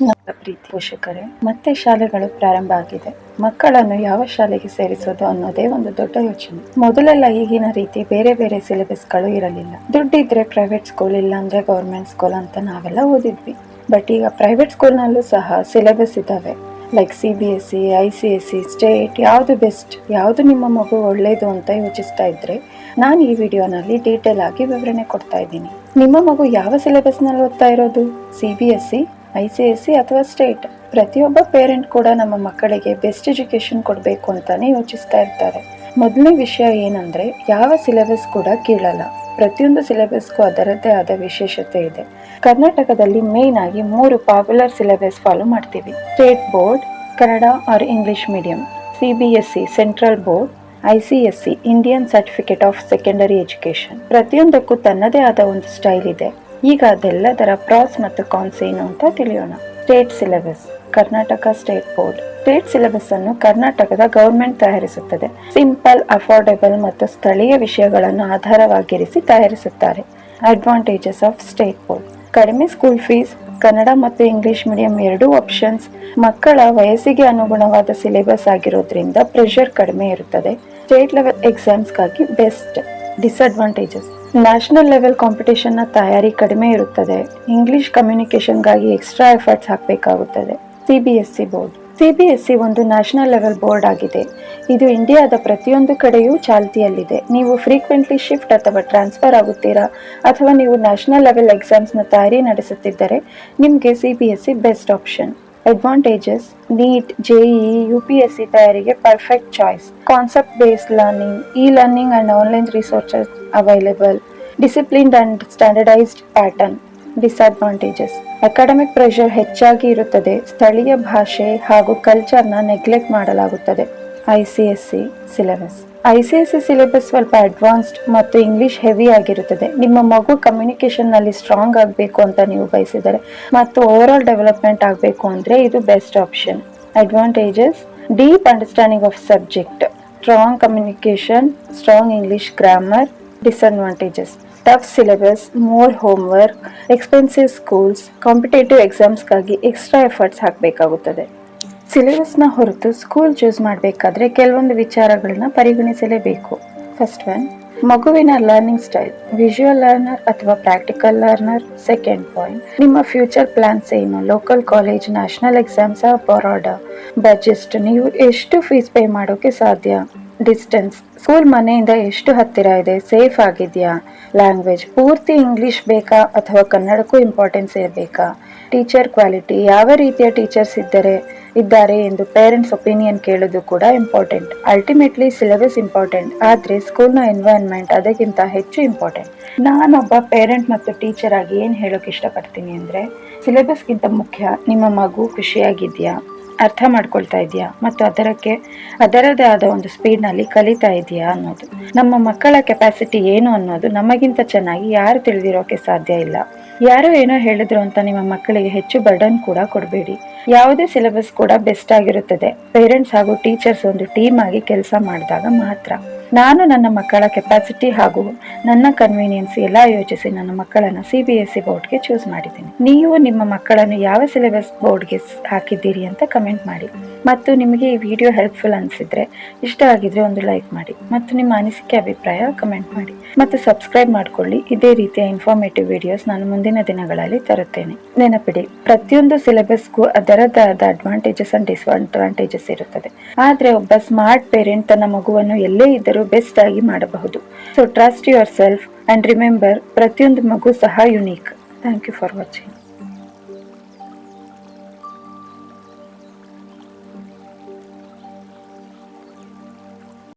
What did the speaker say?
ಪ್ರೀತಿ ಪೋಷಕರೇ, ಮತ್ತೆ ಶಾಲೆಗಳು ಪ್ರಾರಂಭ ಆಗಿದೆ. ಮಕ್ಕಳನ್ನು ಯಾವ ಶಾಲೆಗೆ ಸೇರಿಸೋದು ಅನ್ನೋದೇ ಒಂದು ದೊಡ್ಡ ಯೋಚನೆ. ಮೊದಲೆಲ್ಲ ಈಗಿನ ರೀತಿ ಬೇರೆ ಬೇರೆ ಸಿಲೆಬಸ್ಗಳು ಇರಲಿಲ್ಲ. ದುಡ್ಡಿದ್ರೆ ಪ್ರೈವೇಟ್ ಸ್ಕೂಲ್ ಇಲ್ಲ ಅಂದ್ರೆ ಗೌರ್ಮೆಂಟ್ ಸ್ಕೂಲ್ ಅಂತ ನಾವೆಲ್ಲ ಓದಿದ್ವಿ. ಬಟ್ ಈಗ ಪ್ರೈವೇಟ್ ಸ್ಕೂಲ್ನಲ್ಲೂ ಸಹ ಸಿಲೆಬಸ್ ಇದ್ದಾವೆ like C B S C I C S C state ಯಾವುದು ಬೆಸ್ಟ್ ಯಾವುದು ನಿಮ್ಮ ಮಗು ಒಳ್ಳೆಯದು ಅಂತ ಯೋಚಿಸ್ತಾ ಇದ್ರೆ ನಾನು ಈ ವಿಡಿಯೋನಲ್ಲಿ ಡೀಟೇಲ್ ಆಗಿ ವಿವರಣೆ ಕೊಡ್ತಾ ಇದ್ದೀನಿ. ನಿಮ್ಮ ಮಗು ಯಾವ ಸಿಲೆಬಸ್ನಲ್ಲಿ ಓದ್ತಾ ಇರೋದು? C B S C I C S C ಅಥವಾ ಸ್ಟೇಟ್, ಪ್ರತಿಯೊಬ್ಬ ಪೇರೆಂಟ್ ಕೂಡ ನಮ್ಮ ಮಕ್ಕಳಿಗೆ ಬೆಸ್ಟ್ ಎಜುಕೇಶನ್ ಕೊಡಬೇಕು ಅಂತಾನೆ ಯೋಚಿಸ್ತಾ ಇರ್ತಾರೆ. ಮೊದಲನೇ ವಿಷಯ ಏನಂದ್ರೆ, ಯಾವ ಸಿಲೆಬಸ್ ಕೂಡ ಕೀಳಲ್ಲ. ಪ್ರತಿಯೊಂದು ಸಿಲೆಬಸ್ಗೂ ಅದರದ್ದೇ ಆದ ವಿಶೇಷತೆ ಇದೆ. ಕರ್ನಾಟಕದಲ್ಲಿ ಮೇನ್ ಆಗಿ ಮೂರು ಪಾಪ್ಯುಲರ್ ಸಿಲೆಬಸ್ ಫಾಲೋ ಮಾಡ್ತೀವಿ. State board Kannada or English medium C B S C central board I C S C Indian certificate of secondary education ಪ್ರತಿಯೊಂದಕ್ಕೂ ತನ್ನದೇ ಆದ ಒಂದು ಸ್ಟೈಲ್ ಇದೆ. ಈಗ ಅದೆಲ್ಲದರ ಪ್ರಾಸ್ ಮತ್ತು ಕಾನ್ಸ್ ಏನು ಅಂತ ತಿಳಿಯೋಣ. State syllabus Karnataka state board state syllabus ಅನ್ನು ಕರ್ನಾಟಕದ ಗೌರ್ಮೆಂಟ್ ತಯಾರಿಸುತ್ತದೆ. ಸಿಂಪಲ್ ಅಫೋರ್ಡೆಬಲ್ ಮತ್ತು ಸ್ಥಳೀಯ ವಿಷಯಗಳನ್ನು ಆಧಾರವಾಗಿರಿಸಿ ತಯಾರಿಸುತ್ತಾರೆ. ಅಡ್ವಾಂಟೇಜಸ್ ಆಫ್ ಸ್ಟೇಟ್ ಬೋರ್ಡ್ ಕಡಿಮೆ ಸ್ಕೂಲ್ ಫೀಸ್ ಕನ್ನಡ ಮತ್ತು ಇಂಗ್ಲಿಷ್ ಮೀಡಿಯಂ ಎರಡೂ ಆಪ್ಷನ್ಸ್ ಮಕ್ಕಳ ವಯಸ್ಸಿಗೆ ಅನುಗುಣವಾದ ಸಿಲೆಬಸ್ ಆಗಿರೋದ್ರಿಂದ ಪ್ರೆಷರ್ ಕಡಿಮೆ ಇರುತ್ತದೆ. ಸ್ಟೇಟ್ ಲೆವೆಲ್ ಎಕ್ಸಾಮ್ಸ್ಗಾಗಿ ಬೆಸ್ಟ್ ಡಿಸ್ಅಡ್ವಾಂಟೇಜಸ್ ನ್ಯಾಷನಲ್ ಲೆವೆಲ್ ಕಾಂಪಿಟೇಷನ್ನ ತಯಾರಿ ಕಡಿಮೆ ಇರುತ್ತದೆ. ಇಂಗ್ಲಿಷ್ ಕಮ್ಯುನಿಕೇಷನ್ಗಾಗಿ ಎಕ್ಸ್ಟ್ರಾ ಎಫರ್ಟ್ಸ್ ಹಾಕಬೇಕಾಗುತ್ತದೆ. C B S C board C B S C ಒಂದು ನ್ಯಾಷನಲ್ ಲೆವೆಲ್ ಬೋರ್ಡ್ ಆಗಿದೆ. ಇದು ಇಂಡಿಯಾದ ಪ್ರತಿಯೊಂದು ಕಡೆಯೂ ಚಾಲ್ತಿಯಲ್ಲಿದೆ. ನೀವು ಫ್ರೀಕ್ವೆಂಟ್ಲಿ ಶಿಫ್ಟ್ ಅಥವಾ ಟ್ರಾನ್ಸ್ಫರ್ ಆಗುತ್ತೀರಾ? ಅಥವಾ ನೀವು ನ್ಯಾಷನಲ್ ಲೆವೆಲ್ ಎಕ್ಸಾಮ್ಸ್ನ ತಯಾರಿ ನಡೆಸುತ್ತಿದ್ದರೆ, ನಿಮಗೆ C B S C best option advantages NEET JEE U P S C ತಯಾರಿಗೆ perfect choice concept based learning e learning and online resources available disciplined and standardised pattern disadvantages academic pressure ಹೆಚ್ಚಾಗಿ ಇರುತ್ತದೆ. ಸ್ಥಳೀಯ ಭಾಷೆ ಹಾಗೂ ಕಲ್ಚರ್ನ neglect ಮಾಡಲಾಗುತ್ತದೆ. I C S C syllabus I C S C syllabus ಸ್ವಲ್ಪ advanced ಮತ್ತು English heavy ಆಗಿರುತ್ತದೆ. ನಿಮ್ಮ ಮಗು ಕಮ್ಯುನಿಕೇಷನ್ನಲ್ಲಿ ಸ್ಟ್ರಾಂಗ್ ಆಗಬೇಕು ಅಂತ ನೀವು ಬಯಸಿದರೆ ಮತ್ತು ಓವರ್ ಆಲ್ ಡೆವಲಪ್ಮೆಂಟ್ ಆಗಬೇಕು ಅಂದರೆ ಇದು best option advantages deep understanding of subject strong communication strong English grammar disadvantages tough syllabus more homework expensive schools competitive ಎಕ್ಸಾಮ್ಸ್ಗಾಗಿ extra efforts ಹಾಕಬೇಕಾಗುತ್ತದೆ. ಸಿಲೆಬಸ್ನ ಹೊರತು ಸ್ಕೂಲ್ ಚೂಸ್ ಮಾಡಬೇಕಾದ್ರೆ ಕೆಲವೊಂದು ವಿಚಾರಗಳನ್ನ ಪರಿಗಣಿಸಲೇಬೇಕು. ಫಸ್ಟ್ ಒನ್ ಮಗುವಿನ ಲರ್ನಿಂಗ್ ಸ್ಟೈಲ್ ವಿಜುವಲ್ ಲರ್ನರ್ ಅಥವಾ ಪ್ರಾಕ್ಟಿಕಲ್ ಲರ್ನರ್ ಸೆಕೆಂಡ್ ಪಾಯಿಂಟ್ ನಿಮ್ಮ ಫ್ಯೂಚರ್ ಪ್ಲಾನ್ಸ್ ಏನು? ಲೋಕಲ್ ಕಾಲೇಜ್ ನ್ಯಾಷನಲ್ ಎಕ್ಸಾಮ್ಸ್ ಬರೋಡ ಬಜೆಟ್ ನೀವು ಎಷ್ಟು ಫೀಸ್ ಪೇ ಮಾಡೋಕೆ ಸಾಧ್ಯ? ಡಿಸ್ಟೆನ್ಸ್ ಸ್ಕೂಲ್ ಮನೆಯಿಂದ ಎಷ್ಟು ಹತ್ತಿರ ಇದೆ? ಸೇಫ್ ಆಗಿದೆಯಾ? ಲ್ಯಾಂಗ್ವೇಜ್ ಪೂರ್ತಿ ಇಂಗ್ಲಿಷ್ ಬೇಕಾ? ಅಥವಾ ಕನ್ನಡಕ್ಕೂ ಇಂಪಾರ್ಟೆನ್ಸ್ ಇರಬೇಕಾ? ಟೀಚರ್ ಕ್ವಾಲಿಟಿ ಯಾವ ರೀತಿಯ ಟೀಚರ್ಸ್ ಇದ್ದರೆ? ಇದ್ದಾರೆ ಎಂದು ಪೇರೆಂಟ್ಸ್ ಒಪಿನಿಯನ್ ಕೇಳೋದು ಕೂಡ ಇಂಪಾರ್ಟೆಂಟ್ ಅಲ್ಟಿಮೇಟ್ಲಿ ಸಿಲೆಬಸ್ ಇಂಪಾರ್ಟೆಂಟ್ ಆದರೆ ಸ್ಕೂಲ್ನ ಎನ್ವೈರನ್ಮೆಂಟ್ ಅದಕ್ಕಿಂತ ಹೆಚ್ಚು ಇಂಪಾರ್ಟೆಂಟ್ ನಾನೊಬ್ಬ ಪೇರೆಂಟ್ ಮತ್ತು ಟೀಚರ್ ಆಗಿ ಏನು ಹೇಳೋಕೆ ಇಷ್ಟಪಡ್ತೀನಿ ಅಂದರೆ ಸಿಲೆಬಸ್ಗಿಂತ ಮುಖ್ಯ ನಿಮ್ಮ ಮಗು ಖುಷಿಯಾಗಿದೆಯಾ? ಅರ್ಥ ಮಾಡ್ಕೊಳ್ತಾ ಇದೆಯಾ ಮತ್ತು ಅದರಕ್ಕೆ, ಅದರದೇ ಆದ ಒಂದು ಸ್ಪೀಡ್ನಲ್ಲಿ ಕಲಿತಾ ಇದೆಯಾ ಅನ್ನೋದು. ನಮ್ಮ ಮಕ್ಕಳ ಕೆಪಾಸಿಟಿ ಏನು ಅನ್ನೋದು ನಮಗಿಂತ ಚೆನ್ನಾಗಿ ಯಾರು ತಿಳಿದಿರೋಕೆ ಸಾಧ್ಯ ಇಲ್ಲ. ಯಾರು ಏನೋ ಹೇಳಿದ್ರು ಅಂತ ನಿಮ್ಮ ಮಕ್ಕಳಿಗೆ ಹೆಚ್ಚು ಬರ್ಡನ್ ಕೂಡ ಕೊಡಬೇಡಿ. ಯಾವುದೇ ಸಿಲೆಬಸ್ ಕೂಡ ಬೆಸ್ಟ್ ಆಗಿರುತ್ತದೆ. ಪೇರೆಂಟ್ಸ್ ಹಾಗೂ ಟೀಚರ್ಸ್ ಒಂದು ಟೀಮ್ ಆಗಿ ಕೆಲಸ ಮಾಡಿದಾಗ ಮಾತ್ರ. ನಾನು ನನ್ನ ಮಕ್ಕಳ ಕೆಪಾಸಿಟಿ ಹಾಗೂ ನನ್ನ ಕನ್ವೀನಿಯನ್ಸ್ ಎಲ್ಲ ಯೋಚಿಸಿ ನನ್ನ ಮಕ್ಕಳನ್ನು ಸಿ ಬಿ ಎಸ್ ಸಿ ಬೋರ್ಡ್ಗೆ ಚೂಸ್ ಮಾಡಿದ್ದೀನಿ. ನೀವು ನಿಮ್ಮ ಮಕ್ಕಳನ್ನು ಯಾವ ಸಿಲೆಬಸ್ ಬೋರ್ಡ್ಗೆ ಹಾಕಿದ್ದೀರಿ ಅಂತ ಕಮೆಂಟ್ ಮಾಡಿ. ಮತ್ತು ನಿಮಗೆ ಈ ವಿಡಿಯೋ ಹೆಲ್ಪ್ಫುಲ್ ಅನಿಸಿದ್ರೆ ಇಷ್ಟ ಆಗಿದ್ರೆ ಒಂದು ಲೈಕ್ ಮಾಡಿ. ಮತ್ತು ನಿಮ್ಮ ಅನಿಸಿಕೆ ಅಭಿಪ್ರಾಯ ಕಮೆಂಟ್ ಮಾಡಿ. ಮತ್ತು ಸಬ್ಸ್ಕ್ರೈಬ್ ಮಾಡ್ಕೊಳ್ಳಿ. ಇದೇ ರೀತಿಯ ಇನ್ಫಾರ್ಮೇಟಿವ್ ವಿಡಿಯೋಸ್ ನಾನು ಮುಂದಿನ ದಿನಗಳಲ್ಲಿ ತರುತ್ತೇನೆ. ನೆನಪಿಡಿ, ಪ್ರತಿಯೊಂದು ಸಿಲೆಬಸ್ಗೂ ಅದರದ್ದಾದ ಅಡ್ವಾಂಟೇಜಸ್ ಅಂಡ್ ಡಿಸ್ಅಡ್ವಾಂಟೇಜಸ್ ಇರುತ್ತದೆ. ಆದರೆ ಒಬ್ಬ ಸ್ಮಾರ್ಟ್ ಪೇರೆಂಟ್ ತನ್ನ ಮಗುವನ್ನು ಎಲ್ಲೇ ಇದ್ದರೂ ಬೆಸ್ಟ್ ಆಗಿ ಮಾಡಬಹುದು. So trust yourself and remember ಪ್ರತಿಯೊಂದು ಮಗು ಸಹ unique thank you for watching